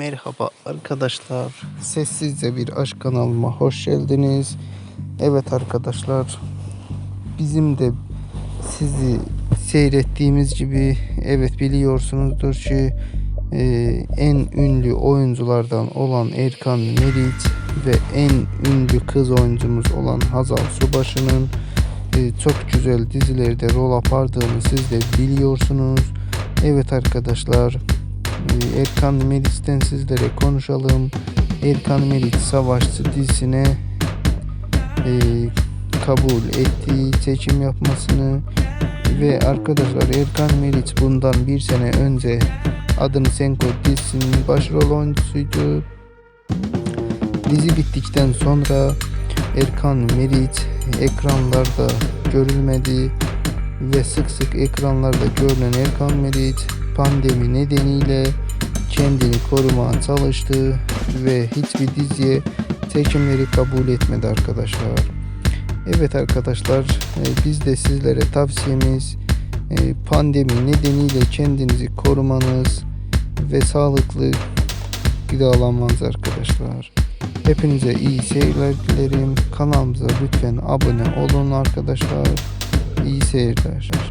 Merhaba arkadaşlar. Sessizce bir aşk kanalıma hoş geldiniz. Evet arkadaşlar. Bizim de sizi seyrettiğimiz gibi evet biliyorsunuzdur ki e, en ünlü oyunculardan olan Erkan Meriç ve en ünlü kız oyuncumuz olan Hazal Subaşı'nın e, çok güzel dizilerde rol yapardığını siz de biliyorsunuz. Evet arkadaşlar Erkan Meriç'ten sizlere konuşalım. Erkan Meriç Savaşçı dizisine e, kabul etti seçim yapmasını ve arkadaşlar Erkan Meriç bundan bir sene önce Adını Sen Koy dizisinin başrol oyuncusuydu. Dizi bittikten sonra Erkan Meriç ekranlarda görülmedi ve sık sık ekranlarda görünen Erkan Meriç pandemi nedeniyle kendini korumaya çalıştı ve hiçbir diziye çekimleri kabul etmedi arkadaşlar. Evet arkadaşlar e, biz de sizlere tavsiyemiz e, pandemi nedeniyle kendinizi korumanız ve sağlıklı gıdalanmanız arkadaşlar. Hepinize iyi seyirler dilerim. Kanalımıza lütfen abone olun arkadaşlar. İyi seyirler.